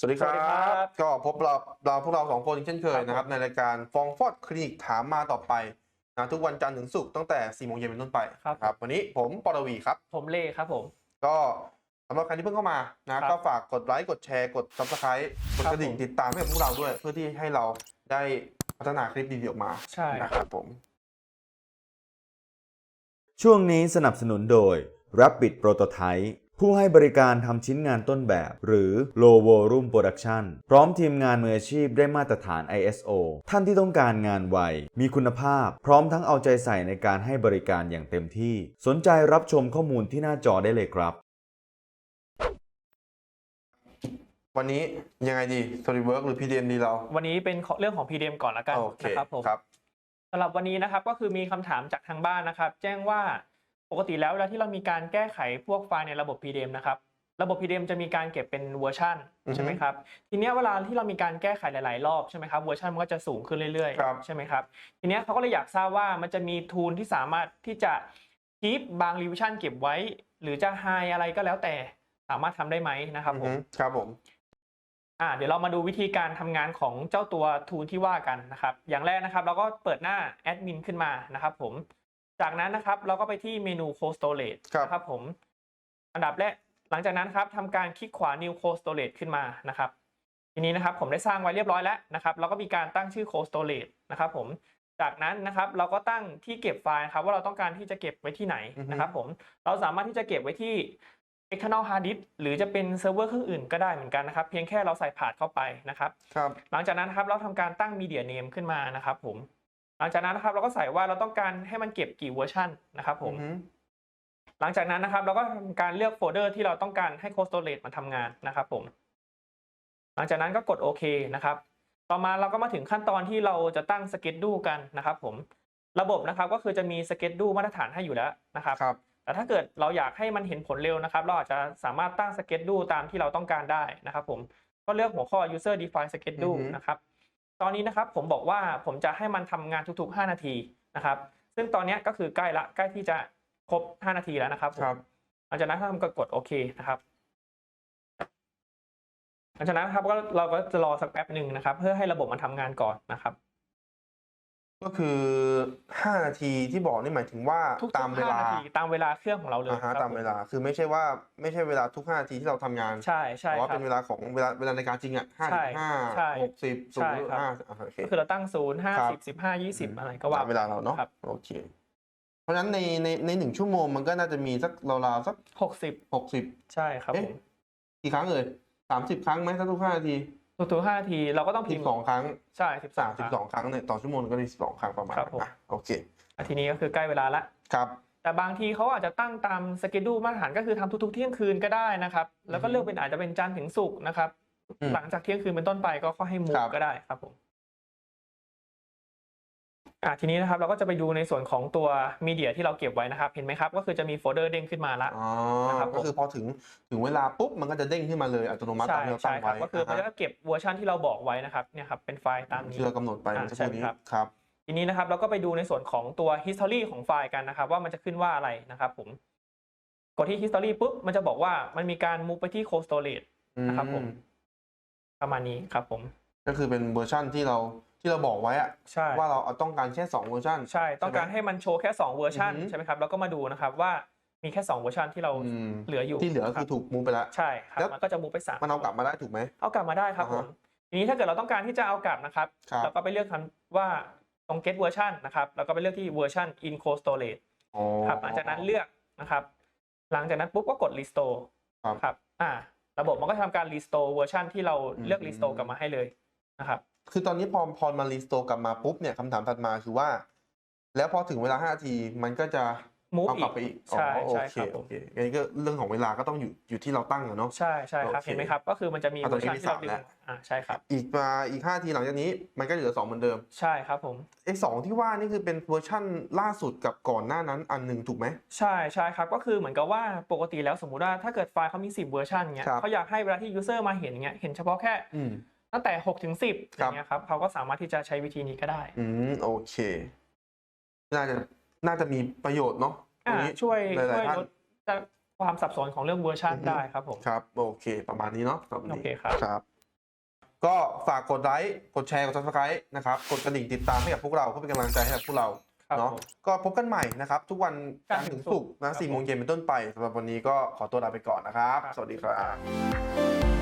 สวัสดีครัสวัสดีครับบก็พบเราเราพวกเราสองคนเช่นเคยครับนะครับ ในรายการฟองฟอดคลินิกถามมาต่อไปนะทุกวันจันทร์ถึงศุกร์ตั้งแต่4โมงเย็นเป็นต้นไปครับครับ วันนี้ผมปรวีครับ ผมเล่ครับผม ก็สำหรับใครที่เพิ่งเข้ามานะครับก็ฝากกดไลค์กดแชร์กด subscribe กดกระดิ่งผมติดตามให้กับพวกเราด้วย เพื่อที่ให้เราได้พัฒนาคลิปดีๆออกมาใช่นะครับผม ช่วงนี้สนับสนุนโดย Rapid Prototype ผู้ให้บริการทำชิ้นงานต้นแบบ หรือ Low Volume Production พร้อมทีมงานมืออาชีพได้มาตรฐาน ISO ท่านที่ต้องการงานไว มีคุณภาพ พร้อมทั้งเอาใจใส่ในการให้บริการอย่างเต็มที่ สนใจรับชมข้อมูลที่หน้าจอได้เลยครับ วันนี้ยังไงดี SolidWorks หรือ PDM ดีเรา วันนี้เป็นเรื่องของ PDM ก่อนละกันโอเคนะครับผมครับสำหรับวันนี้นะครับก็คือมีคำถามจากทางบ้านนะครับ แจ้งว่า ปกติแล้วเวลาที่เรามีการแก้ไขพวกไฟล์ในระบบ PDM นะครับระบบ PDM จะมีการเก็บเป็นเวอร์ชันอือฮึใช่ไหมครับทีเนี้ยเวลาที่เรามีการแก้ไขหลาย ๆ รอบใช่ไหมครับเวอร์ชันมันก็จะสูงขึ้นเรื่อยครับๆใช่ไหมครับทีเนี้ยเขาก็เลยอยากทราบว่ามันจะมีทูลที่สามารถที่จะคีปบางรีวิชั่นเก็บไว้ หรือจะไฮอะไรก็แล้วแต่สามารถทำได้ไหมนะครับอือผฮึมครับผมอ่าเดี๋ยวเรามาดูวิธีการทำงานของเจ้าตัวทูลที่ว่ากันนะครับ อย่างแรกนะครับ เราก็เปิดหน้าแอดมินขึ้นมานะครับผม จากนั้นนะครับเราก็ไปที่เมนู Cold Storage ครับนะครับผม อันดับแรกหลังจากนั้นครับทำการคลิกขวา New Cold Storage ขึ้นมานะครับ ทีนี้นะครับผมได้สร้างไว้เรียบร้อยแล้วนะครับ เราก็มีการตั้งชื่อ Cold Storage นะครับผมจากนั้นนะครับเราก็ตั้งที่เก็บไฟล์ครับว่าเราต้องการที่จะเก็บไว้ที่ไหนอือฮึนะครับผมเราสามารถที่จะเก็บไว้ที่ external hard disk หรือจะเป็นเซิร์ฟเวอร์เครื่องอื่นก็ได้เหมือนกันนะครับ เพียงแค่เราใส่พาสเข้าไปนะครับครับ หลังจากนั้นนะครับเราทำการตั้ง media name ขึ้นมานะครับผม หลังจากนั้นนะครับเราก็ใส่ว่าเราต้องการให้มันเก็บกี่เวอร์ชันนะครับผมอือฮึหลังจากนั้นนะครับ เราก็ทำการเลือกโฟลเดอร์ที่เราต้องการให้ Cold Storage มาทำงานนะครับผม หลังจากนั้นก็กดโอเคนะครับ ต่อมาเราก็มาถึงขั้นตอนที่เราจะตั้งสเก็ตดูกันนะครับ ผม ระบบนะครับก็คือจะมีสเก็ตดูมาตรฐานให้อยู่แล้วนะครับครับแต่ถ้าเกิดเราอยากให้มันเห็นผลเร็วนะครับ เราอาจจะสามารถตั้งสเก็ตดูตามที่เราต้องการได้นะครับ ผม ก็เลือกหัวข้อ user define schedule อือฮึนะครับ ตอนนี้นะครับผมบอกว่าผมจะให้มันทำงานทุก ๆ 5 นาทีนะครับ ซึ่งตอนเนี้ยก็คือใกล้ละใกล้ที่จะครบ 5 นาทีแล้วนะครับผมครับหลังจากนั้นทำก็กดโอเคนะครับหลังจากนั้นครับก็เราก็จะรอสักแป๊บหนึ่งนะครับ เพื่อให้ระบบมันทำงานก่อนนะครับ ก็คือ 5 นาทีที่บอกนี่หมายถึงว่าทุกๆตามเวลา5นาทีตามเวลาเครื่องของเราเลยอ่าฮะครับตามเวลา คือไม่ใช่ว่าไม่ใช่เวลาทุก 5 นาทีที่เราทำงาน ใช่ใช่แต่ว่าครัเป็บ นเวลาของเวลาเวลาในการจริงอะห้าใช่ห้าใช่หกสิบศูใช่นย์ครับ ห้าอ่าโอเค ก็คือเราตั้งศูนย์ห้าครัสิบบสิบห้ายี่สิบอะไรก็ว่าตามเวลาเราเนาะครับโอเค เพราะฉะนั้นในในในหนึ่งชั่วโมงมันก็น่าจะมีสักราวๆสักหกสิบหกสิบใช่ครับเอ๊ะผมกี่ครั้งเลยสามสิบครั้งไหมถ้าทุกห้านาที ทุกๆห้านาทีเราก็ต้องพิสิมบพ์สองครั้งใช่สิบสสาามมสิบสองครั้งเนี่ยต่อชั่วโมงก็ได้สิบสองครั้งประมาณครับผมอะโอเคทีนี้ก็คือใกล้เวลาละ ครับ แต่บางทีเขาอาจจะตั้งตามสเกจดูมาตรฐานก็คือทำทุกๆเที่ยงคืนก็ได้นะครับ แล้วก็อือฮึเลือกเป็นอาจจะเป็นจันทร์ถึงศุกร์นะครับ อืมหลังจากเที่ยงคืนเป็นต้นไปก็ค่อยให้มูครัฟบก็ได้ครับผม อะทีนี้นะครับเราก็จะไปดูในส่วนของตัวมีเดียที่เราเก็บไว้นะครับ เห็นไหมครับ ก็คือจะมีโฟลเดอร์เด้งขึ้นมาละอ๋อนะครับผมก็คือพอถึงถึงเวลาปุ๊บมันก็จะเด้งขึ้นมาเลยอัตโนมัติตาใช่มที่เราตั้ใช่งครับไว้ก็คือมันอ่าจะเก็บเวอร์ชันที่เราบอกไว้นะครับเนี่ยครับเป็นไฟล์ตามฮะนี้ที่เรากำหนดไปอ่าเมื่อสักครู่นี้ใช่ครับครับ ทีนี้นะครับเราก็ไปดูในส่วนของตัว history ของไฟล์กันนะครับ ว่ามันจะขึ้นว่าอะไรนะครับ ผมกดที่ history ปุ๊บมันจะบอกว่ามันมีการ move ไปที่ cold storage นะครับผมอืประมาณนี้ครับผม ก็คือเป็นเวอร์ชั่นที่เรา ที่เราบอกไว้อะใช่ ว่าเราเอาต้องการแค่2เวอร์ชันใช่ ต้องการให้มันโชว์แค่ 2 เวอร์ชันอือฮึใช่ไหมครับแล้วก็มาดูนะครับว่ามีแค่2เวอร์ชันที่เราอืมเหลืออยู่ที่เหลือคคืรัอบถูกมูฟไปแล้วใช่ครับแล้วมันก็จะ move ไปสามมันเอากลับมาได้ถูกไหมเอากลับมาได้ครับอ่าผฮะมทีนี้ถ้าเกิดเราต้องการที่จะเอากลับนะครับครับเราก็ไปเลือกคำว่าตรง get version นะครับแล้วก็ไปเลือกที่ version in cold storage อ๋อครับหลังจากนั้นเลือกนะครับ หลังจากนั้นปุ๊บก็กด restore ครับครับอ่า ระบบมันก็จะทำการ restore เวอร์ชันที่เราเลือกอืม restore กลับมาให้เลยนะครับ คือตอนนี้พอพอมารีสโตร์กลับมาปุ๊บเนี่ยคำถามถัดมาคือว่า แล้วพอถึงเวลา5นาทีมันก็จะ move เอากลับอีกไปอีกใช่อ๋อโอใช่เคครับผโอมเคอันนี้ก็เรื่องของเวลาก็ต้องอยู่อยู่ที่เราตั้งอะเนาะใช่ใช่ครับโอเคเห็นไหมครับ ก็คือมันจะมีอะเวอร์ชันตอนนี้ที่เรามีดึสามงแล้วอ่าใช่ครับอีกมาอีก5นาทีหลังจากนี้มันก็เหลือ2เหมือนเดิมใช่ครับผมไอ้สองที่ว่านี่คือเป็นเวอร์ชั่นล่าสุดกับก่อนหน้านั้นอันหนึ่งถูกไหมใช่ใช่ครับก็คือเหมือนกับว่าปกติแล้วสมมุติว่าถ้าเกิดไฟล์เขามี10เวอร์ชันเงี้ยครับเขาอยากให้เวลาที่ user มาเห็นเงี้ยเห็นเฉพาะแค่อืม ตั้งแต่6ถึง10อครับย่างเงี้ยครับเขาก็สามารถที่จะใช้วิธีนี้ก็ได้ อืมโอเค น่าจะน่าจะมีประโยชน์เนาะตรอ่างนี้ช่วยหลายๆช่วยท่านลดความสับสนของเรื่องเวอร์ชันอือฮึได้ครับผมครับ โอเค ประมาณนี้เนาะสำหรับวันโอนี้เคครับครับ ก็ฝากกดไลค์กดแชร์กด subscribe นะครับ กดกระดิ่งติดตามให้กับพวกเราเพื่อเป็นกำลังใจให้กับพวกเราครับเนาะผมก็พบกันใหม่นะครับ ทุกวันจัจันนททร์ร์ถึถึงงศุศุกกร์ร์นะครับสี่โมงเย็นเป็นต้นไปสำหรับวันนี้ก็ขอตัวลาไปก่อนนะครับครับสวัสดีครับ